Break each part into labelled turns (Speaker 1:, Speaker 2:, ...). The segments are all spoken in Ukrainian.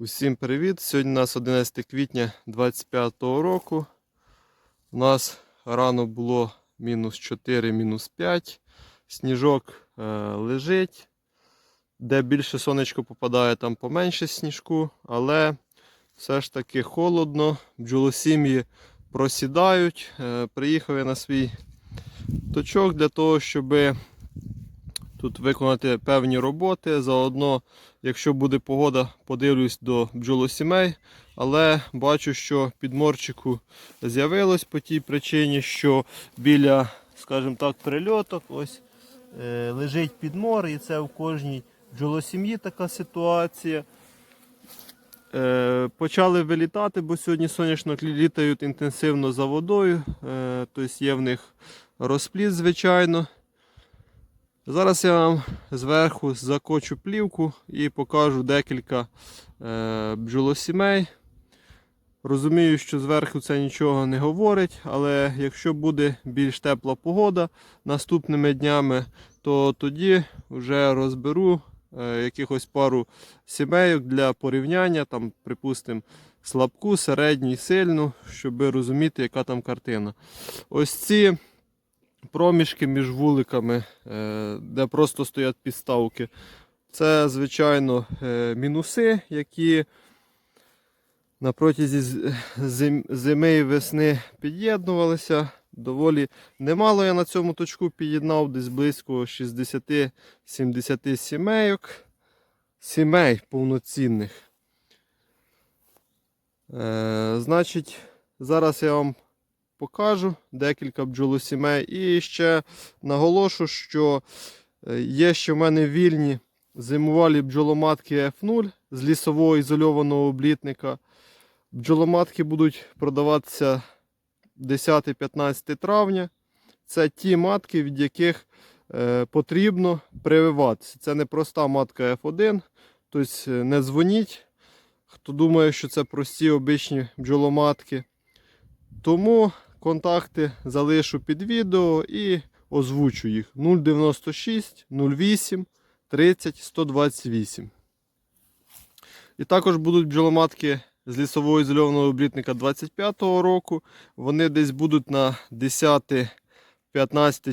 Speaker 1: Усім привіт! Сьогодні у нас 11 квітня 2025 року. У нас рано було мінус 4, мінус 5. Сніжок е, лежить. Де більше сонечко попадає, там поменше сніжку, але все ж таки холодно. Бджолосім'ї просідають. Е, приїхав я на свій точок для того, щоб тут виконати певні роботи. Заодно, якщо буде погода, подивлюсь до бджолосімей. Але бачу, що підморчику з'явилось по тій причині, що біля, скажімо так, прильоток ось е, лежить підмор, і це в кожній бджолосім'ї така ситуація. Е, почали вилітати, бо сьогодні сонячно літають інтенсивно за водою. Е, тобто є в них розпліт, звичайно. Зараз я вам зверху закочу плівку і покажу декілька е, бджолосімей. Розумію, що зверху це нічого не говорить, але якщо буде більш тепла погода наступними днями, то тоді вже розберу е, якихось пару сімейок для порівняння, там, припустимо, слабку, середню сильну, щоб розуміти, яка там картина. Ось ці проміжки між вуликами, е, де просто стоять підставки. Це, звичайно, е, мінуси, які на протязі зими і весни під'єднувалися. Доволі немало я на цьому точку під'єднав, десь близько 60-70 сімейок. Сімей повноцінних. Е, значить, зараз я вам покажу декілька бджолосімей. І ще наголошу, що е, є ще в мене вільні зимувалі бджоломатки F0 з лісового ізольованого облітника. Бджоломатки будуть продаватися 10-15 травня. Це ті матки, від яких е, потрібно прививатися. Це не проста матка F1. Тобто е, не дзвоніть, хто думає, що це прості обичні бджоломатки. Тому контакти залишу під відео і озвучу їх 096 08 30 128. І також будуть бджоломатки з лісового ізольованого облітника 25-го року. Вони десь будуть на 10-15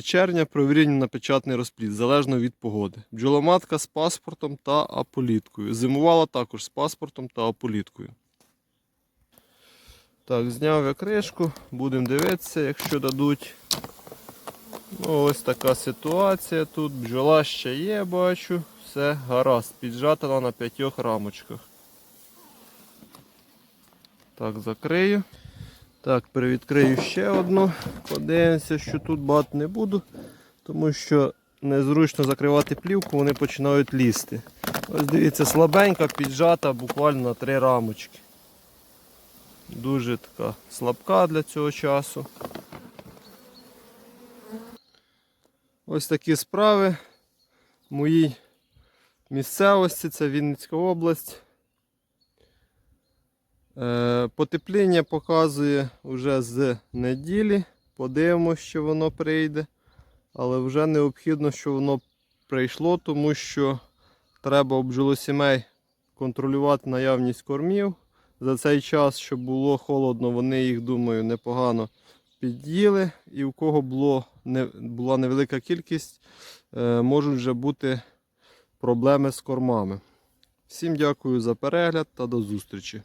Speaker 1: червня провірені на печатний розплід, залежно від погоди. Бджоломатка з паспортом та аполіткою. Зимувала також з паспортом та аполіткою. Так, зняв я кришку, будемо дивитися, якщо дадуть. Ну, ось така ситуація тут. Бджола ще є, бачу. Все гаразд. Піджата вона на п'ятьох рамочках. Так, закрию. Так, перевідкрию ще одну. Подивимося, що тут багато не буду, тому що незручно закривати плівку, вони починають лізти. Ось дивіться, слабенька, піджата буквально на три рамочки. Дуже така слабка для цього часу. Ось такі справи в моїй місцевості, це Вінницька область. Е, Потепління показує вже з неділі. Подивимося, що воно прийде. Але вже необхідно, що воно прийшло, тому що треба бджолосімей контролювати наявність кормів. За цей час, що було холодно, вони їх, думаю, непогано під'їли. І у кого було, не, була невелика кількість, е, можуть вже бути проблеми з кормами. Всім дякую за перегляд та до зустрічі.